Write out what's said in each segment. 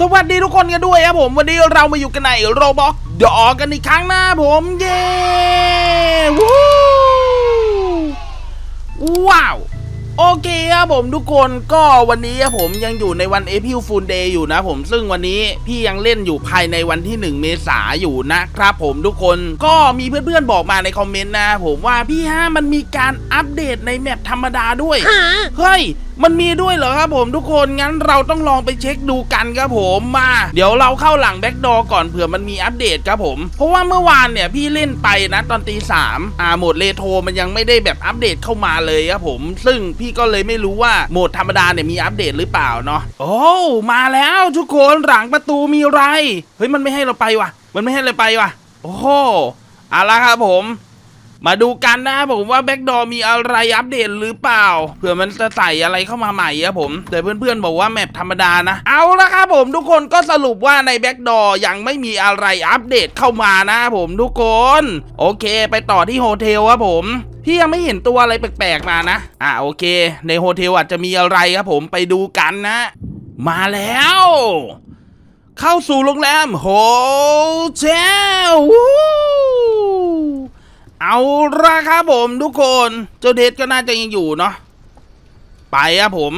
สวัสดีทุกคนกันด้วยครับผม วันนี้เรามาอยู่กันในโรบอกดอกันอีกครั้งนะผมเย้วู้ว้าว โอเคครับผมทุกคนก็วันนี้ครับผมยังอยู่ในวันเอพิลฟูลเดย์อยู่นะผมซึ่งวันนี้พี่ยังเล่นอยู่ภายในวันที่ 1 เมษาอยู่นะครับผมทุกคนก็มีเพื่อนๆบอกมาในคอมเมนต์นะผมว่าพี่ฮะมันมีการอัปเดตในแมปธรรมดาด้วย เฮ้ยมันมีด้วยเหรอครับผมทุกคนงั้นเราต้องลองไปเช็คดูกันครับผมมา เดี๋ยวเราเข้าหลังแบ็กดอก่อนเผื่อมันมีอัปเดตครับผม เพราะว่าเมื่อวานเนี่ยพี่เล่นไปนะตอนตีสามอ่าโหมดเรโทรมันยังไม่ได้แบบอัปเดตเข้ามาเลยครับผม ซึ่งพี่ก็เลยไม่รู้ว่าโหมดธรรมดาเนี่ยมีอัปเดตหรือเปล่าเนาะโอ้มาแล้วทุกคนหลังประตูมีอะไร เฮ้ยมันไม่ให้เราไปว่ะ มันไม่ให้เราไปว่ะ โอ้โหเอาละครับผม มาดูกันนะผมว่าแบ็กดอมีอะไรอัปเดตหรือเปล่าเผื่อมันจะใส่อะไรเข้ามาใหม่อะผมแต่เพื่อนๆบอกว่าแมปธรรมดานะ เอาละครับผมทุกคนก็สรุปว่าในแบ็กดอยังไม่มีอะไรอัปเดตเข้ามานะผมทุกคน โอเค ไปต่อที่โฮเทลครับผมพี่ยังไม่เห็นตัวอะไรแปลกๆมานะ อะโอเค ในโฮเทลอาจจะมีอะไรครับผมไปดูกันนะ มาแล้ว เข้าสู่โรงแรมโฮเทลวู้ เอาละครับผมทุกคนเจ้าเดชก็น่าจะยังอยู่เนาะไปครับผม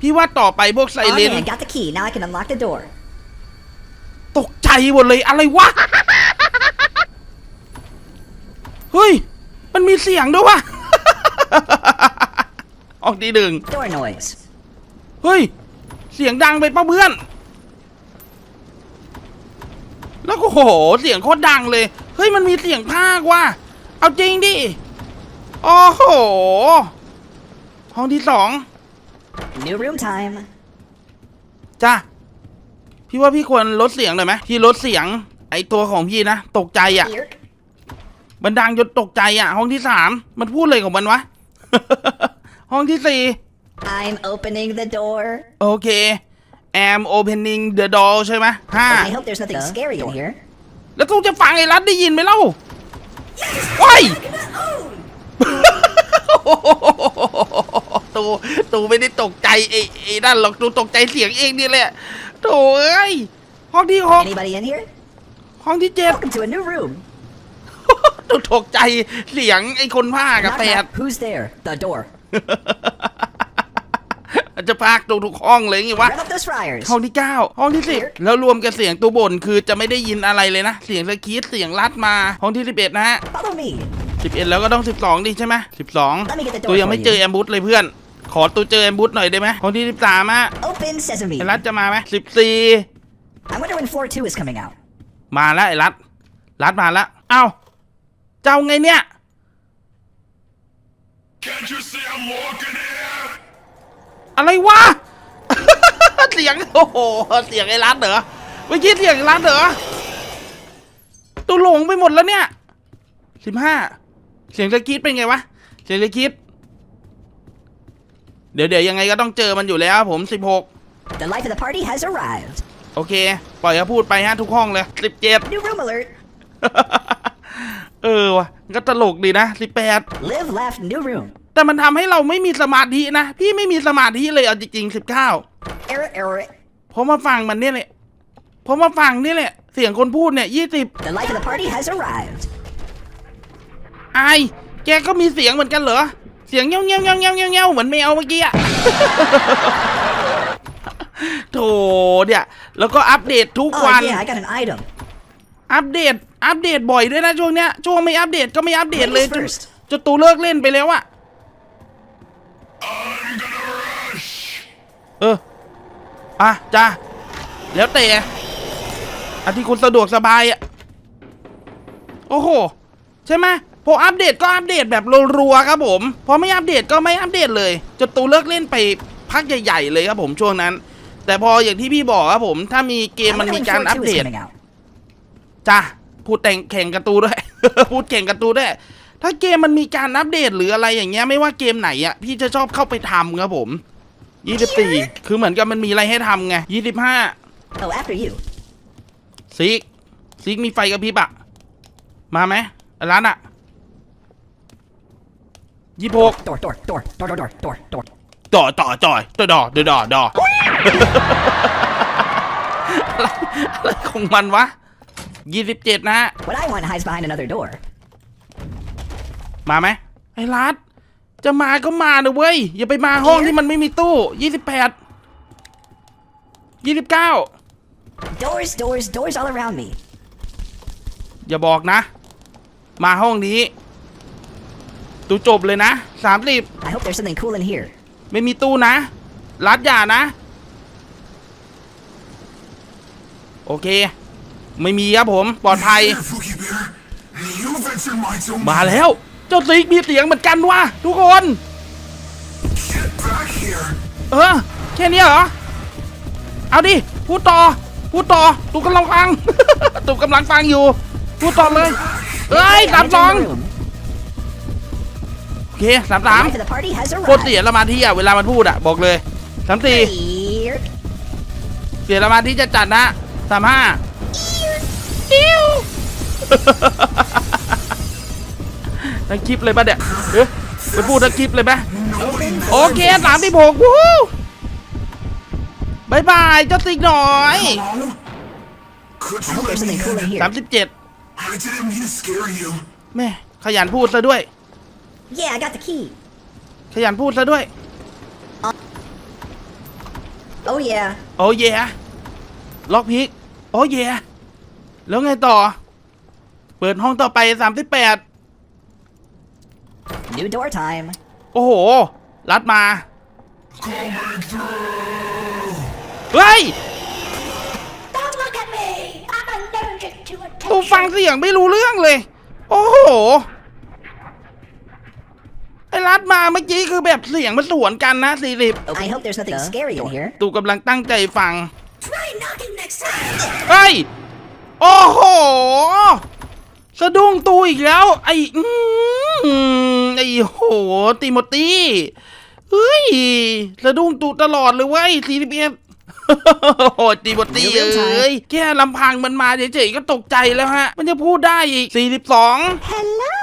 พี่ว่าต่อไปพวกไซ Oh เรน yeah, I got the key. Now I can unlock the door. ตกใจหมดเลยอะไรวะ เฮ้ย มันมีเสียงด้วยวะ ออกทีหนึ่ง Door noise. เฮ้ย เสียงดังไปป่ะเพื่อน แล้วก็โห เสียงโคตรดังเลย เฮ้ย มันมีเสียงภาคว่ะ เอาจริงดิ โอ้โห ห้องที่สอง New room time. จ้ะพี่ว่าพี่ควรลดเสียงหน่อยไหมพี่ลดเสียง ไอตัวของพี่นะ ตกใจอะ Here. มันดังจนตกใจอะ ห้องที่สามมันพูดเลยของมันวะ ห้องที่สี่ I'm opening the door. โอเค am opening the door ใช่ไหมห้า I hope there's nothing scary in here. แล้วกูจะฟังไอ้รัฐได้ยินไหมเล่า ว้ายตูตูไม่ได้ตกใจไอ้ไอ้นั่นหรอกตูตกใจเสียงเองนี่แหละโถ่เอ้ยห้องที่หก Anybody in here? ห้องที่เจ็ด Welcome to a new room. ตูตกใจเสียงไอ้คนภาคกับ Knock, แปด knock. Who's there? The door. จะพากตูทุกห้องเลยไงวะ Rev up those fryers. ห้องที่เก้าห้องที่สิบแล้วรวมกับเสียงตัวบ่นคือจะไม่ได้ยินอะไรเลยนะ เสียงสกีดเสียงลัดมา ห้องที่สิบเอ็ดนะฮะ Follow me. สิบเอ็ดแล้วก็ต้องสิบสองดิใช่ไหมสิบสอง Let me get the door ตัวยังไม่ for you เจอแอมบูสเลยเพื่อน ขอตัวเจอแอมบูสหน่อยได้ไหมห้องที่สิบสามอะ Open sesame. ไอ้รัฐจะมาไหมสิบสี่ I wonder when floor two is coming out. มาแล้วไอ้รัฐรัฐมาแล้วเอ้าเจ้าไงเนี่ย Can't you see I'm walking here? อะไรวะ เสียงโอ้โหเสียงไอ้รัฐเหรอเมื่อกี้เสียงไอ้รัฐเหรอตัวหลงไปหมดแล้วเนี่ยสิบห้าเสียงตะกีดเป็นไงวะเสียงตะกีดเดี๋ยวเดี๋ยวยังไงก็ต้องเจอมันอยู่แล้วผมสิบหก The life of the party has arrived. โอเค ปล่อยเขาพูดไปฮะทุกห้องเลยสิบเจ็ด New room alert. เออวะก็ตลกดีนะสิบแปด Live, laugh, new room. แต่มันทำให้เราไม่มีสมาธินะ พี่ไม่มีสมาธิเลยเอาจริงๆสิบเก้า Error, error. เพราะมาฟังมันเนี่ยแหละเพราะมาฟังนี่แหละ เสียงคนพูดเนี่ยยี่สิบ The life of the party has arrived. ไอายแกก็มีเสียงเหมือนกันเหรอ เสียงเงี้ยวเงี้ยวเงี้ยวเงี้ยวเงี้ยวเงี้ยวเหมือนแมวเมื่อกี้อะ โถเนี่ย แล้วก็อัปเดตทุก Oh วัน yeah, I got an item. อัปเดต อัปเดตบ่อยด้วยนะช่วงเนี้ย ช่วงไม่อัปเดตก็ไม่อัปเดตเลย Ladies จน first จนตูเลิกเล่นไปแล้วอะ I'm gonna rush. เออ อะจ้าแล้วแต่อันที่คุณสะดวกสบายอะโอ้โห ใช่ไหมพออัปเดตก็อัปเดตแบบรัวๆครับผม พอไม่อัปเดตก็ไม่อัปเดตเลยจนตูเลิกเล่นไปพักใหญ่ๆเลยครับผมช่วงนั้น แต่พออย่างที่พี่บอกครับผม ถ้ามีเกม I มัน wonder มี when การ floor อัป two เด is ต coming out. จ้าพูดแต่งแข่งการะตูด้วย พูดแข่งการะตูด้วย ถ้าเกมมันมีการอัปเดตหรืออะไรอย่างเงี้ยไม่ว่าเกมไหนอะพี่จะชอบเข้าไปทำครับผมยี่สิบสี่คือเหมือนกับมันมีอะไรให้ทำไงยี่สิบห้า Oh, after you. ซิกซิกมีไฟกระพริบอะมาไหมร้านอะยี่หก Door, door, door, door, door, door, door, door. จ่อจ่อจ่อยจ่อดอดอดอดออะไรอะไรของมันวะยี่สิบเจ็ดนะฮะ What I want hides behind another door. มาไหมไอ้รัดจะมาก็มานะเว้ย อย่าไปมาห้องที่มันไม่มีตู้ยี่สิบแปดยี่สิบเก้า Doors, doors, doors all around me. อย่าบอกนะ มาห้องนี้ตูจบเลยนะสามสิบ I hope there's something cool in here. ไม่มีตู้นะ รัดอย่านะ โอเค ไม่มีครับผม ปลอดภัย Here, Fookie Bear. You ventured my domain. มาแล้วเจ้าซิกมีเสียงเหมือนกันวะทุกคน เออแค่นี้เหรอ เอาดิ พูดต่อ พูดต่อตูกำลังฟังตูกำลังฟังอยู่ พูดต่อเลย เอ้ยสามสองโอเคสามสามโคตรเสีย arrived. สมาธิอะเวลามันพูดอะ บอกเลยสามสี่เสียสมาธิจะจัดนะสามห้าอิ้ว ทั้งคลิปเลยปะเนี่ยเอ๊ะไปพูดทั้งคลิปเลยปะ Open โอ for เค business. สามที่หกวู้บายบายเจ้าติ๊กหน่อย Hello? Could I you hope let there's me something cool in in? here. สามสิบเจ็ด I didn't mean to scare you. แม่ขยันพูดซะด้วย Yeah, I got the key. ขยันพูดซะด้วย Oh yeah. โอ้เยล็อกพิกโอ้เยแล้วไงต่อ เปิดห้องต่อไปสามสิบแปด New door time. โอ้โห รัดมา Coming through. เฮ้ย Don't look at me. I'm allergic to กู attention. ฟังเสียงไม่รู้เรื่องเลย โอ้โห ไอ้รัดมาเมื่อกี้คือแบบเสียงมันสวนกันนะสี่สิบ I hope there's nothing scary in here. ตูกำลังตั้งใจฟัง Try knocking next time. เฮ้ย โอ้โห สะดุ้งตูอีกแล้ว ไอ้ อืม ไอ้โหติโมตี้เฮ้ยสะดุ้งตูตลอดเลยเว้ยสี่สิบเอ็ดโอ้ติโมตี้เอ้ยแค่ลำพังมันมาเฉยๆก็ตกใจแล้วฮะ มันจะพูดได้อีกสี่สิบสอง Hello.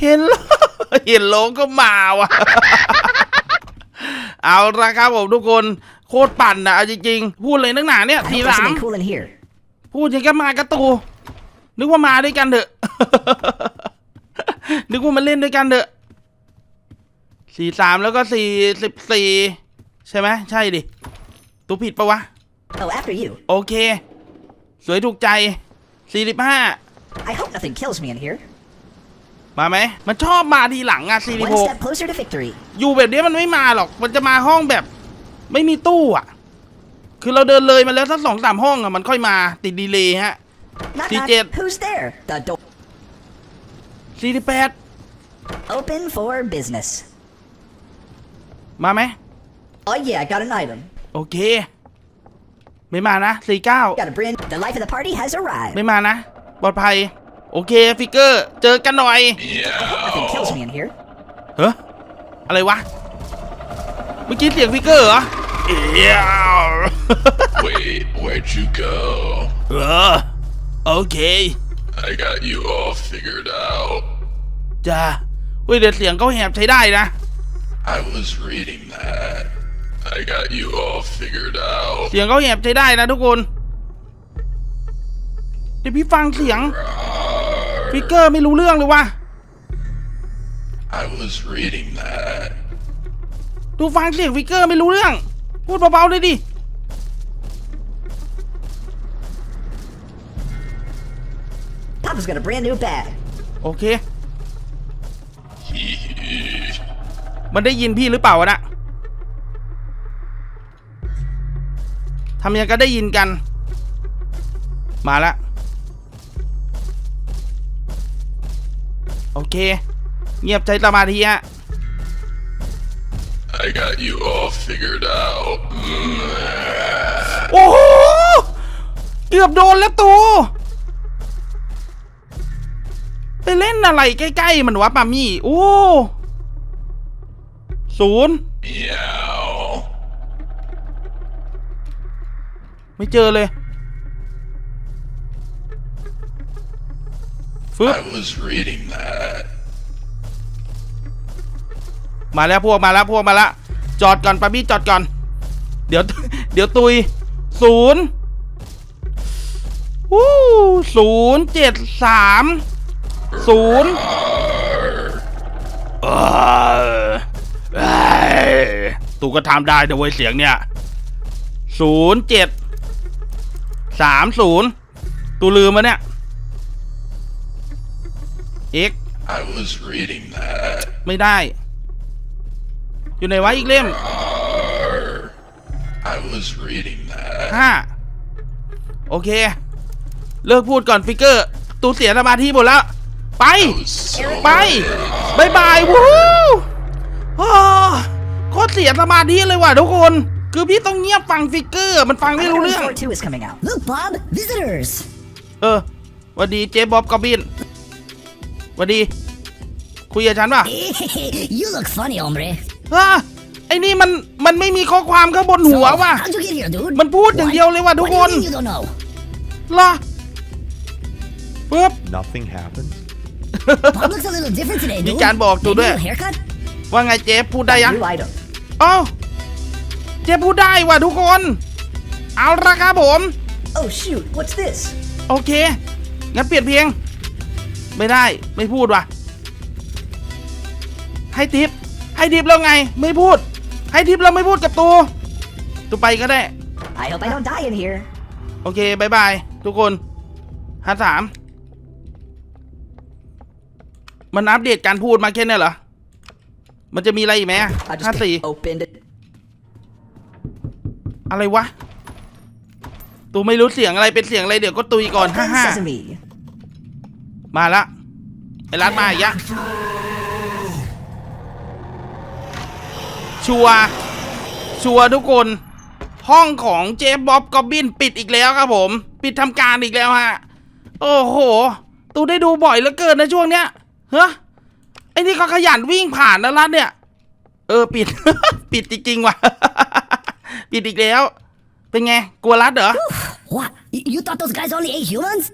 เห็นโลเห็นโลก็มาว่ะ เอาละครับผมทุกคนโคตรปั่นนะเอาจริงๆ พูดเลยนักหนาเนี่ย I ที hope there's สาม something cool in here. พูดยังก็มากระตู นึกว่ามาด้วยกันเถอะ นึกว่ามาเล่นด้วยกันเถอะสี่สามแล้วก็สี่สิบสี่ใช่ไหมใช่ดิตัวผิดปะวะ Oh, after you. โอเค สวยถูกใจสี่สิบห้า I hope nothing kills me in here. มาไหม มันชอบมาทีหลังอะสี่สิบ One หก step closer to victory. อยู่แบบนี้มันไม่มาหรอก มันจะมาห้องแบบ ไม่มีตู้อะคือเราเดินเลยมาแล้วสักสองสามห้องอะมันค่อยมาติดดีเลย์ฮะ Knock, She knock. did. Who's there? The door. สี่สิบแปด Open for business. มาไหม Oh yeah, I got an item. โอเค ไม่มานะสี่เก้า Got a brand. The life of the party has arrived. ไม่มานะ ปลอดภัย โอเค ฟิกเกอร์ เจอกันหน่อย Nothing kills me in here. เฮ้ออะไรวะ เมื่อกี้เสียงฟิกเกอร์เหรอเอียว Wait, where'd you go? เออโอเค I got you all figured out. จ้าเฮ้ยเดี๋ยวเสียงเขาแหบใช้ได้นะ I was reading that. I got you all figured out. เสียงเขาแหบใช้ได้นะทุกคน เดี๋ยวพี่ฟังเสียงฟิกเกอร์ไม่รู้เรื่องเลยว่ะ I was reading that. ดูฟังเสียงฟิกเกอร์ไม่รู้เรื่อง พูดเบาๆเลยดิ Papa's got a brand new bag. โอเค มันได้ยินพี่หรือเปล่าวะนะทำยังก็ได้ยินกัน มาละโอเค เงียบใจสมาธิฮะ I got you all figured out. โอ้โห เกือบโดนแล้วตู เล่นอะไรใกล้ๆ มันวะปามี่ โอ้ศูนย์ไม่เจอเลยฟึบมาแล้วพวกมาแล้วพวกมาล้วจอดก่อนปามี่จอดก่อน เดี๋ยวเดี๋ยวตุยศูนย์วู้ศูนย์เจ็ดสาม ศูนย์เออเอ้ยตูก็ทำได้แต่เว้ยเสียงเนี่ยศูนย์เจ็ดสามศูนย์ตูลืมมาเนี่ย x I was reading that. ไม่ได้ อยู่ไหนวะอีกเล่ม I was reading that. ห้าโอเค เลิกพูดก่อนฟิกเกอร์ ตูเสียสมาธิหมดแล้ว ไป I was so ไปบายบายวู้ฮู้โคตรเสียสมาธิเลยว่ะทุกคน คือพี่ต้องเงียบฟังฟิกเกอร์ มันฟังไม่รู้เรื่อง Report 2 is coming out. Look, Bob, visitors. เออหวัสดีเจ๊บ๊อบกอบบินหวัสดี คุยกับฉันป่ะ you look funny, hombre. ฮะไอ้นี่มันมันไม่มีข้อความข้างบนหัวว่ะ how'd you get here, dude? มันพูดอย่างเดียวเลยว่ะทุก What ค do น you mean you don't know? เหรอปึ๊บ Nothing happens. มี dude. การบอกตู Maybe ด้วย a haircut? ว่าไงเจ๊พูดได้ยัง New item. เอ้าเจ๊พูดได้ว่ะทุกคน เอาละครับผม Oh shoot, what's this? โอเค งั้นเปลี่ยนเพลง ไม่ได้ไม่พูดว่ะ ให้ทิป ให้ทิปแล้วไง ไม่พูด ให้ทิปแล้วไม่พูดกับตูตูไปก็ได้ I hope I don't die in here. โอเคบายบายทุกคนห้าสาม มันอัปเดตการพูดมาแค่เนี้ยเหรอ มันจะมีอะไรอีกไหม I ห้า just สี่ opened it. อะไรวะ ตูไม่รู้เสียงอะไรเป็นเสียงอะไรเดี๋ยวก็ตุยก่อนห้า Open ห้า sesame. มาละไอ้รัดมาอีกอะชัวร์ชัวร์ทุกคน ห้องของเจฟบ๊อบกอบบินปิดอีกแล้วครับผม ปิดทำการอีกแล้วฮะ โอ้โห ตูได้ดูบ่อยเหลือเกินนะช่วงเนี้ย เฮ้ยไอ้นี่เขาขยันวิ่งผ่านนะรัดเนี่ย เออปิด ปิดจริงๆว่ะ ปิดอีกแล้ว เป็นไง กลัวรัดเหรอ What? You, you thought those guys only ate humans?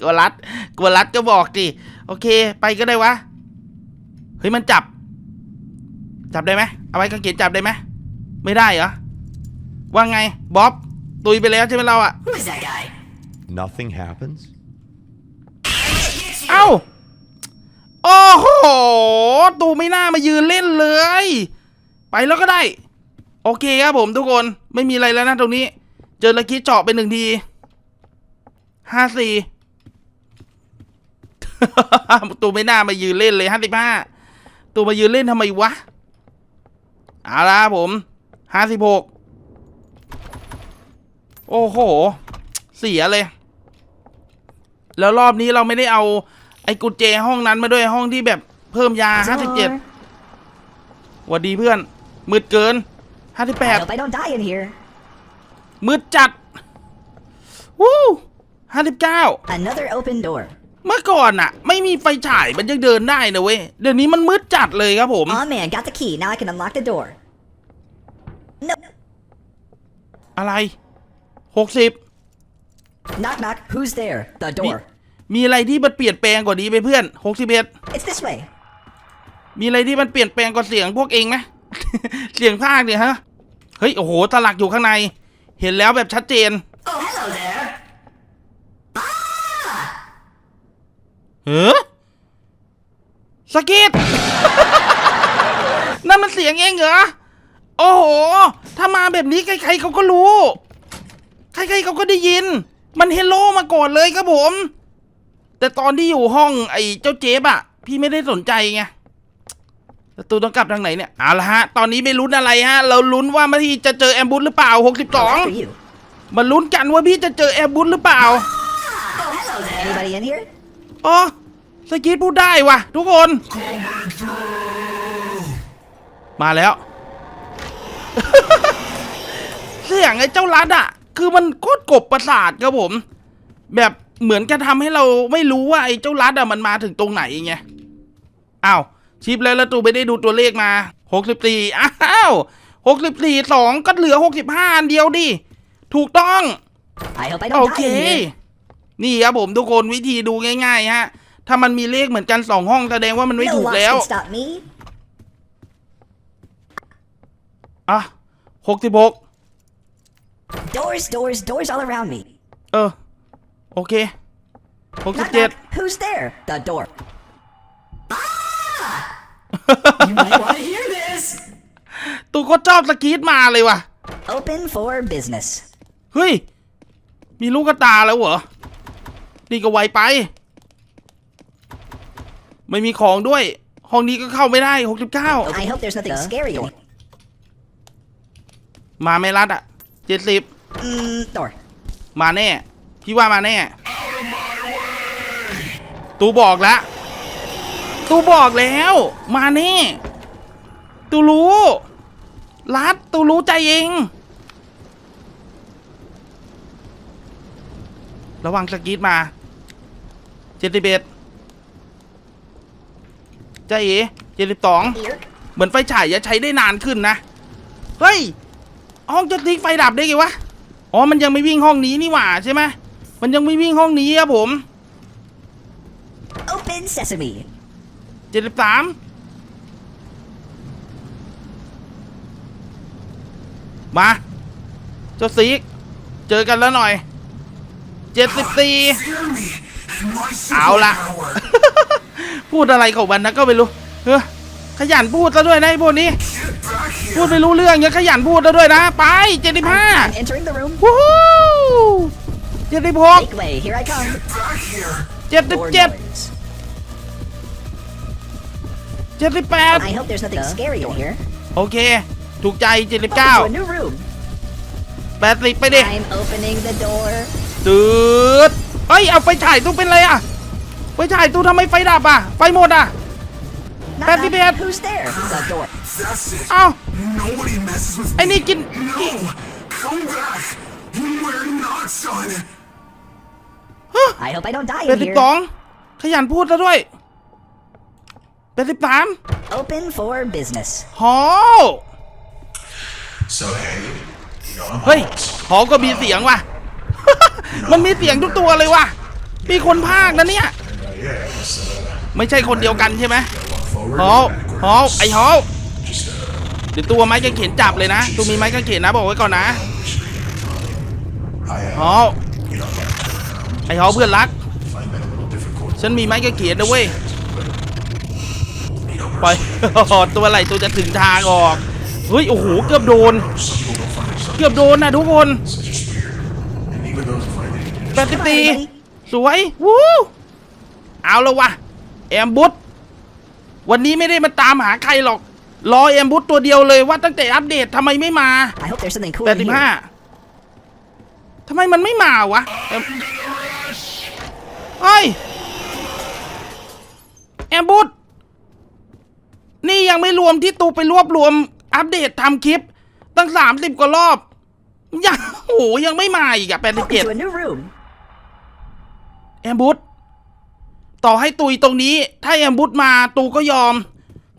กลัวรัด กลัวรัดก็บอกดิโอเค ไปก็ได้วะ เฮ้ยมันจับ จับได้ไหมเอาไว้กางเขนจับได้ไหมไม่ได้เหรอ ว่าไงบ๊อบ ตุยไปแล้วใช่ไหมเราอะ Who is that guy? Nothing happens. เอ้า โอ้โห ตูไม่น่ามายืนเล่นเลย ไปแล้วก็ได้ โอเคครับผมทุกคน ไม่มีอะไรแล้วนะตรงนี้ เจอละคิดเจาะไปหนึ่งที ห้าสี่ตูไม่น่ามายืนเล่นเลยห้าสิบห้าตูมายืนเล่นทำไมวะ เอาละครับผมห้าสิบหกโอ้โห เสียเลย แล้วรอบนี้เราไม่ได้เอา ไอ้กุญแจห้องนั้นมาด้วยห้องที่แบบเพิ่มยาห้าสิบเจ็ดหวัดดีเพื่อน มืดเกินห้าสิบแป I ด hope I don't die in here. มืดจัด วู้ห้าสิบเก้า Another open door. เมื่อก่อนอะไม่มีไฟฉายมันยังเดินได้นะเว้ย เดี๋ยวนี้มันมืดจัดเลยครับผม Oh man, got the key. Now I can unlock the door. No. อะไรหกสิบ Knock knock. Who's there? The door. มีอะไรที่มันเปลี่ยนแปลงกว่านี้ไหมเพื่อนหกสิบเอ็ด It's this way. มีอะไรที่มันเปลี่ยนแปลงกว่าเสียงพวกเองไหมเสียงภาคเนี่ยฮะ เฮ้ย โอ้โหตลักอยู่ข้างใน เห็นแล้วแบบชัดเจน Oh, hello there. เฮ้อสะกิดนั่นมันเสียงเองเหรอ โอ้โห ถ้ามาแบบนี้ใครๆเขาก็รู้ ใครๆเขาก็ได้ยิน มันเฮลโลมาก่อนเลยครับผม แต่ตอนที่อยู่ห้องไอ้เจ้าเจ๊บอะพี่ไม่ได้สนใจไงแล้วตูต้องกลับทางไหนเนี่ยเอาละฮะ ตอนนี้ไม่ลุ้นอะไรฮะ เราลุ้นว่ามาที่จะเจอแอมบูสหรือเปล่า Oh, after 62 you. มาลุ้นกันว่าพี่จะเจอแอมบูสหรือเปล่า Anybody in here? อ๋อสกีดพูดได้ว่ะทุกคน มาแล้วเสียงไอ้เจ้ารัดอะคือมันโคตรกบประสาทครับผม แบบ เหมือนจะทำให้เราไม่รู้ว่าไอ้เจ้ารัดอะมันมาถึงตรงไหนไงอ้าวชิปแล้วแล้วตูไม่ได้ดูตัวเลขมาหกสิบสี่อ้าวหกสิบสี่สองก็เหลือหกสิบห้าอันเดียวดิถูกต้อง I hope I โอ don't เค die in here. นี่ครับผมทุกคนวิธีดูง่ายๆฮะ ถ้ามันมีเลขเหมือนกันสองห้องแสดงว่ามันไม่ No ถูก locks แล้ว can stop me. อะหกสิบหก Doors, doors, doors all around me. เออ โอเคหกสิบ Knock, เจ็ด knock. Who's there? The door. You might want to hear this. ตูก็ชอบสกรีดมาเลยว่ะ Open for business. เฮ้ย มีลูกกระตาแล้วเหรอ นี่ก็ไวไป ไม่มีของด้วย ห้องนี้ก็เข้าไม่ได้หกสิบเก้า I hope there's nothing scary in it. มาไม่รัดอะเจ็ดสิบ Mm, door. มาแน่ พี่ว่ามาแน่ ตูบอกแล้วตูบอกแล้ว มาแน่ ตูรู้ รัดตูรู้ใจเอง ระวังสกีดมา เจ็ดสิบเอ็ดใจเอ๋เจ็ดสิบสองเหมือนไฟฉายจะใช้ได้นานขึ้นนะ เฮ้ย ห้องจะทิ้งไฟดับได้ไงวะ อ๋อ มันยังไม่วิ่งห้องนี้นี่หว่าใช่ไหม มันยังไม่วิ่งห้องนี้ครับผม Open sesame. เจ็ดสิบสามมาเจ้าซีกเจอกันแล้วหน่อยเจ็ดสิบสี่เอาละพูดอะไรของมันนะก็ไม่รู้เฮ้ยขยันพูดซะด้วยนะไอ้พวกนี้ พูดไม่รู้เรื่องยังขยันพูดซะด้วยนะ ไปเจ็ดสิบห้า I'm entering the room. วู้ฮู้ เจ็ดสิบหก Make way. Here I come. เจ็ดสิบ More เจ็ด noise. เจ็ดสิบแปด I hope there's nothing scary in here. โอเค ถูกใจเจ็ดสิบ Welcome เก้า to a new room. แปดสิบไปดิ I'm opening the door. ตืดเฮ้ย เอาไฟฉายตู้เป็นไรอะไฟฉายตู้ทำไมไฟดับอะไฟหมดอะ Knock, Happy knock. bed. Who's there? The door. That's it. เอ้า Nobody messes with ไอ้นี่กิน No! Come back! We're not son! I hope I don't die แปด in สิบ here. สองขยันพูดซะด้วยแปดสิบสาม Open for business. หอ So hey, you know I'm เฮ้ยหอก็มีเสียงว่ะ มันมีเสียงทุกตัวเลยว่ะ มีคนพากย์นะเนี่ย yeah, just uh, ไม่ใช่คนเดียวกันใช่ไหม walk forward หอ and หอ backwards. ไอหอ Just uh, เดี๋ยวตัวไม้กางเขนจับเลยนะตัวมีไม้กางเขนนะบอกไว้ก่อนนะ I ห uh, อ you know, like, ไอหอเพื่อนรัก find that a little difficult. ฉันมีไม้กางเขนนะเว้ยปล่อยตัวอะไรตัวจะถึงทางออกเฮ้ยโอ้โหเกือบโดน Some people don't find it so เกือบโดนนะทุกคน it's just weird. And even those who find it, แปดสิบตีสวยวู้เอาแล้ววะแอมบุตวันนี้ไม่ได้มาตามหาใครหรอก รอแอมบุตตัวเดียวเลยว่าตั้งแต่อัปเดตทำไมไม่มา I hope there's something cool แปด in สิบ here. ห้าทำไมมันไม่มาวะแอม เฮ้ยแอมบุตนี่ยังไม่รวมที่ตูไปรวบรวม อัปเดตทำคลิป ตั้งสามสิบกว่ารอบยังโอ้โหยังไม่มาอีกอะแปดสิบ Welcome เจ็ด to a new room. แอมบุตต่อให้ตุยตรงนี้ ถ้าแอมบุตมาตูก็ยอม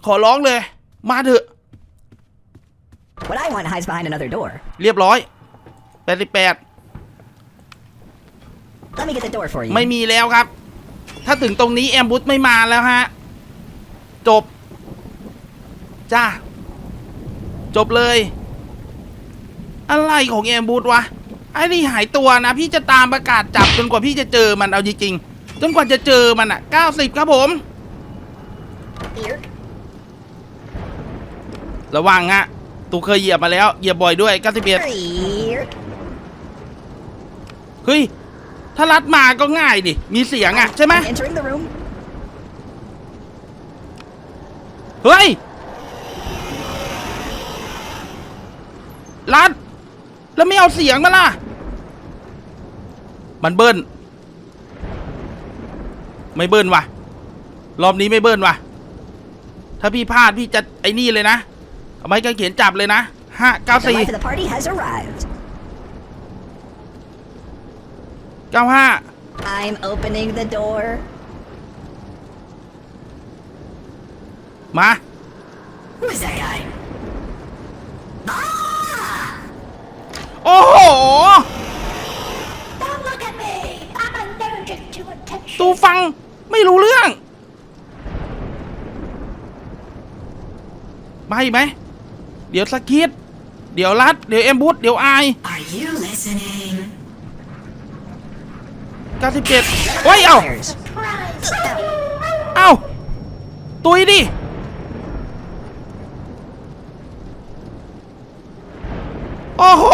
ขอร้องเลย มาเถอะ What I want hides behind another door. เรียบร้อยแปดสิบแปด Let me get the door for you. ไม่มีแล้วครับ ถ้าถึงตรงนี้แอมบุตไม่มาแล้วฮะ จบ จ้า จบเลย อะไรของแอมบูตวะ ไอ้นี่หายตัวนะ พี่จะตามประกาศจับจนกว่าพี่จะเจอมันเอาจริงๆ จนกว่าจะเจอมันอะ 90 ครับผม Here. ระวังฮะ ตูเคยเหยียบมาแล้ว เหยียบบ่อยด้วย91 Here. เฮ้ย ถ้ารัดมาก็ง่ายดิ มีเสียงอะ ใช่ไหม I'm entering the room. เฮ้ย รัด แล้วไม่เอาเสียงมาล่ะ มันเบิ้ลไม่เบิ้ลว่ะ รอบนี้ไม่เบิ้ลว่ะ ถ้าพี่พลาดพี่จะไอ้นี่เลยนะ เอาไม้กางเขนจับเลยนะห้าเก้า The สี่ life of the party has arrived. เก้าห้า I'm opening the door. มา Who is that guy? โอ้โห Don't look at me. I'm allergic to attention. ตูฟังไม่รู้เรื่อง มาอีกไหม เดี๋ยวสกกิดเดี๋ยวรัด เดี๋ยวเอ็มบูธเดี๋ยวอาย Are you listening? 97โอ้ยเอ้าเอ้าตุยดิโอ้โห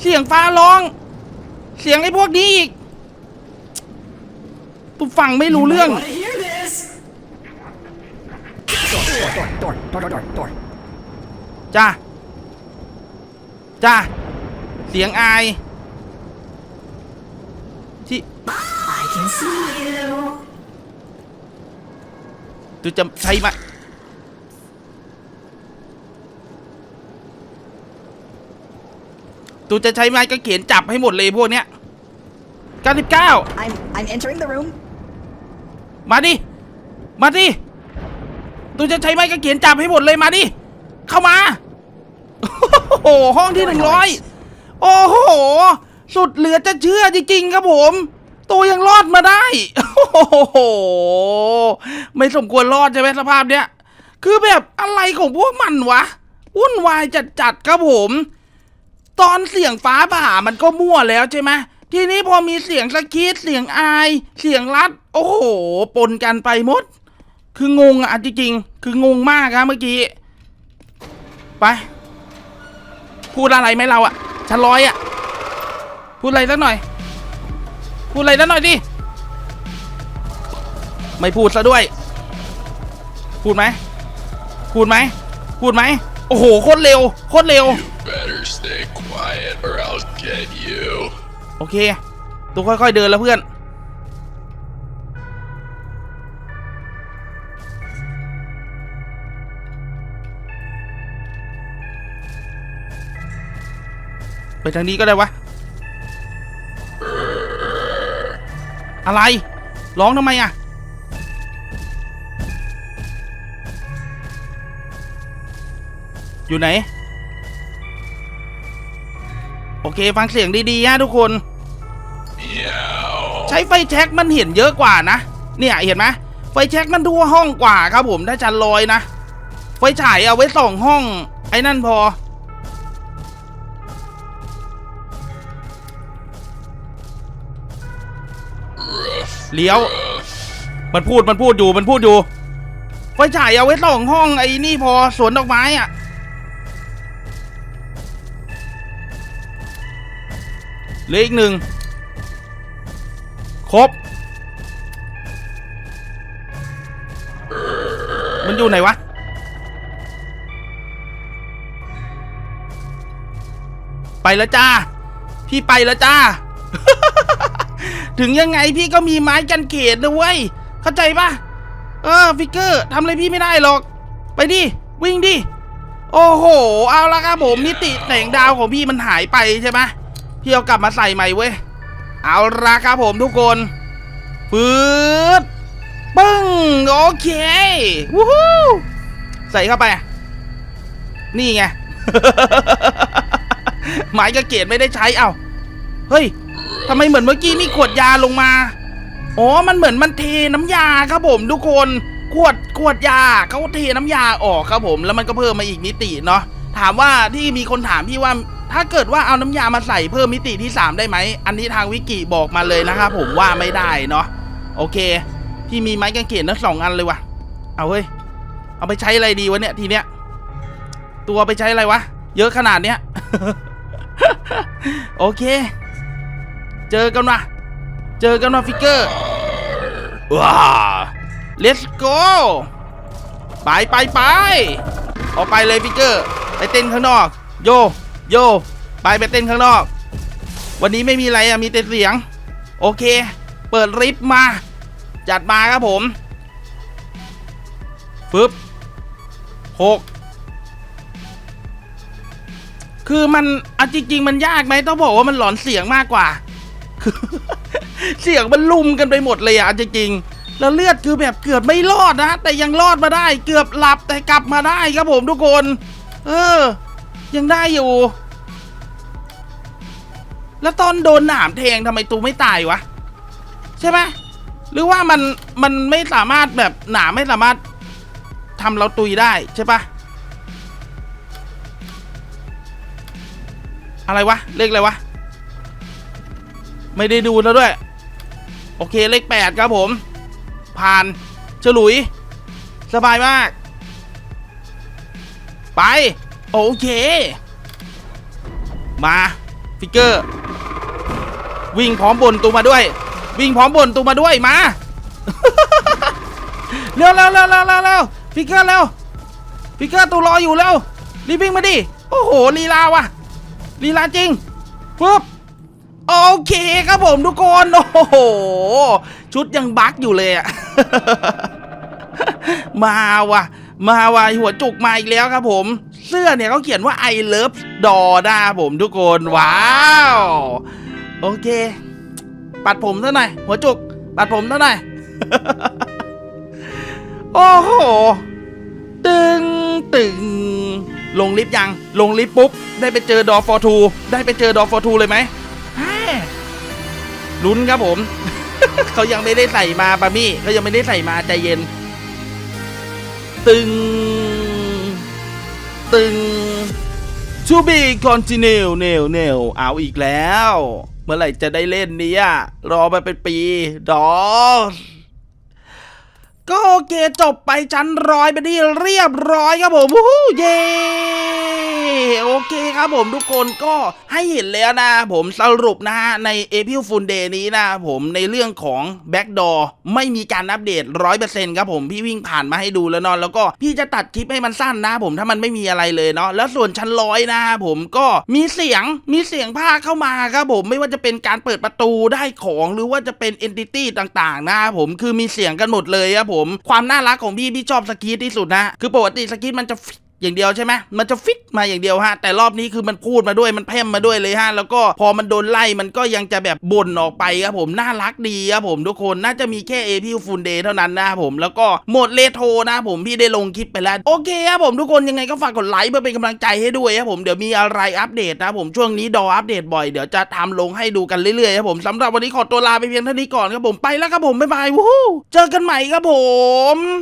เสียงฟ้าร้อง เสียงไอ้พวกนี้อีกปุ๊ฟังไม่รู้เรื่องจ้าจ้าเสียงอาย ที่ I can see you. ตูจะใช้ไหมตูจะใช้ไม้กางเขนจับให้หมดเลยพวกเนี้ย99 I'm I'm entering the room. มาดิ มาดิตูจะใช้ไม้กางเขนจับให้หมดเลยมาดิ เข้ามา โอ้โห ห้องที่หนึ่งร้อย โอ้โห สุดเหลือจะเชื่อจริงๆครับผม ตัวยังรอดมาได้ โอ้โห ไม่สมควรรอดใช่ไหมสภาพเนี้ย คือแบบอะไรของพวกมันวะ วุ่นวายจัดๆครับผม ตอนเสียงฟ้าผ่ามันก็มั่วแล้วใช่ไหมทีนี้พอมีเสียงสะกีดเสียงอาย เสียงรัด โอ้โห ปนกันไปหมด คืองงอะจริงๆ คืองงมากครับเมื่อกี้ ไป พูดอะไรไหมเราอะ ฉันร้อยอะ พูดอะไรสักหน่อย พูดอะไรสักหน่อยดิ ไม่พูดซะด้วย พูดไหม พูดไหม พูดไหม โอ้โห โคตรเร็ว โคตรเร็ว You better stay quiet or I'll get you. โอเค ตัวค่อยๆเดินแล้วเพื่อน ไปทางนี้ก็ได้วะ อะไร ร้องทำไมอะอยู่ไหน โอเค ฟังเสียงดีๆฮะทุกคน Meow. ใช้ไฟแช็กมันเห็นเยอะกว่านะ เนี่ยเห็นไหมไฟแช็กมันทั่วห้องกว่าครับผมถ้าชั้นลอยนะ ไฟฉายเอาไว้ส่องห้อง ไอ้นั่นพอ เลี้ยว มันพูดมันพูดอยู่มันพูดอยู่ไฟฉายเอาไว้ส่องห้องไอ้นี่พอสวนดอกไม้อะเหลืออีกหนึ่งครบ มันอยู่ไหนวะ ไปแล้วจ้า พี่ไปแล้วจ้า ถึงยังไงพี่ก็มีไม้กันเขตนะเว้ย เข้าใจปะเออฟิกเกอร์ทำอะไรพี่ไม่ได้หรอก ไปดิ วิ่งดิ โอ้โห เอาละครับผมมิติแสงดาวของพี่มันหายไปใช่ไหมพี่เอากลับมาใส่ใหม่เว้ย เอาละครับผมทุกคนฟืดปึ้งโอเควู้ฮู้ใส่เข้าไป นี่ไง หมายกระเกตไม่ได้ใช้เอ้าเฮ้ย ทำไมเหมือนเมื่อกี้นี่ขวดยาลงมา อ๋อ มันเหมือนมันเทน้ำยาครับผมทุกคน ขวดขวดยาเขาเทน้ำยาออกครับผม แล้วมันก็เพิ่มมาอีกมิติเนาะ ถามว่าที่มีคนถามพี่ว่า ถ้าเกิดว่าเอาน้ำยามาใส่เพิ่มมิติที่ 3 ได้ไหม อันนี้ทางวิกิบอกมาเลยนะครับผมว่าไม่ได้เนาะ โอเค พี่มีไม้กางเขนทั้งสองอันเลยว่ะ เอาเฮ้ย เอาไปใช้อะไรดีวะเนี่ยทีเนี้ย ตัวไปใช้อะไรวะ เยอะขนาดเนี้ย โอเค เจอกันว่ะเจอกันว่ะฟิกเกอร์ว้า let's go ไปไปไปออกไปเลยฟิกเกอร์ ไปเต้นข้างนอก โย โย ไปไปเต้นข้างนอก วันนี้ไม่มีอะไรอะมีแต่เสียง โอเค เปิดริฟต์มา จัดมาครับผมฟึบหกคือมันอะจริงๆมันยากไหมต้องบอกว่ามันหลอนเสียงมากกว่าคือ เสียงมันลุมกันไปหมดเลยอะจริงๆแล้วเลือดคือแบบเกือบไม่รอดนะแต่ยังรอดมาได้ เกือบหลับแต่กลับมาได้ครับผมทุกคน เออ ยังได้อยู่ แล้วตอนโดนหนามแทงทำไมตูไม่ตายวะ ใช่ไหมหรือว่ามันมันไม่สามารถแบบหนามไม่สามารถทำเราตุยได้ใช่ปะอะไรวะเลขอะไรวะ ไม่ได้ดูแล้วด้วย โอเคเลขแปดครับผม ผ่านฉลุย สบายมาก ไป โอเค มาฟิกเกอร์ วิ่งพร้อมบนตูมาด้วย วิ่งพร้อมบนตูมาด้วยมาเร็วเร็วเร็วเร็วเร็วเร็วฟิกเกอร์เร็วฟิกเกอร์ตูรออยู่เร็วรีบวิ่งมาดิโอ้โหลีลาว่ะลีลาจริงปึ๊บ โอเคครับผมทุกคน โอ้โห ชุดยังบั๊กอยู่เลยอะ มาว่ะ มาว่ะหัวจุกมาอีกแล้วครับผม เสื้อเนี่ยเขาเขียนว่า I love ดอด้าผมทุกคน ว้าว โอเค ปัดผมเท่าไหร่อย หัวจุก ปัดผมเท่าไหร่อย โอ้โห ตึงตึงลงลิฟต์ยัง ลงลิฟต์ปุ๊บ ได้ไปเจอดอฟอร์ทูได้ไปเจอดอฟอร์ทูเลยไหม ลุ้นครับผม เขายังไม่ได้ใส่มาปามี่เขายังไม่ได้ใส่มาใจเย็น ตึง ตึง to be continue เนวเนวเอาอีกแล้ว เมื่อไหร่จะได้เล่นเนี่ยรอมาเป็นปีดอส ก็โอเคจบไปชั้นร้อยไปที่เรียบร้อยครับผมวู้เย้โอเคครับผมทุกคนก็ให้เห็นแล้วนะผมสรุปนะฮะใน April Fool Day นี้นะผมในเรื่องของ Backdoor ไม่มีการอัปเดต100%ครับผมพี่วิ่งผ่านมาให้ดูแล้วเนอนแล้วก็พี่จะตัดคลิปให้มันสั้นนะผมถ้ามันไม่มีอะไรเลยเนาะแล้วส่วนชั้นร้อยนะผมก็มีเสียงมีเสียงภาคเข้ามาครับผมไม่ว่าจะเป็นการเปิดประตูได้ของหรือว่าจะเป็น Entity ต่างๆนะผมคือมีเสียงกันหมดเลยครับผมความน่ารักของพี่พี่ชอบสกีตที่สุดนะ คือปกติสกีตมันจะฟิต อย่างเดียวใช่ไหมมันจะฟิตมาอย่างเดียวฮะแต่รอบนี้คือมันพูดมาด้วยมันแพร่มมาด้วยเลยฮะแล้วก็พอมันโดนไล่มันก็ยังจะแบบบ่นออกไปครับผมน่ารักดีครับผมทุกคนน่าจะมีแค่เอพิวฟูลเดย์เท่านั้นนะครับผมแล้วก็โหมดเลโทรนะผมพี่ได้ลงคลิปไปแล้วโอเคครับผมทุกคนยังไงก็ฝากกดไลค์เพื่อเป็นกำลังใจให้ด้วยครับผมเดี๋ยวมีอะไรอัปเดตนะผมช่วงนี้ดออัปเดตบ่อยเดี๋ยวจะทำลงให้ดูกันเรื่อยๆครับผมสำหรับวันนี้ขอตัวลาไปเพียงเท่านี้ก่อนครับผมไปแล้วครับผมบ๊ายบายวู้เจอกันใหม่ครับผม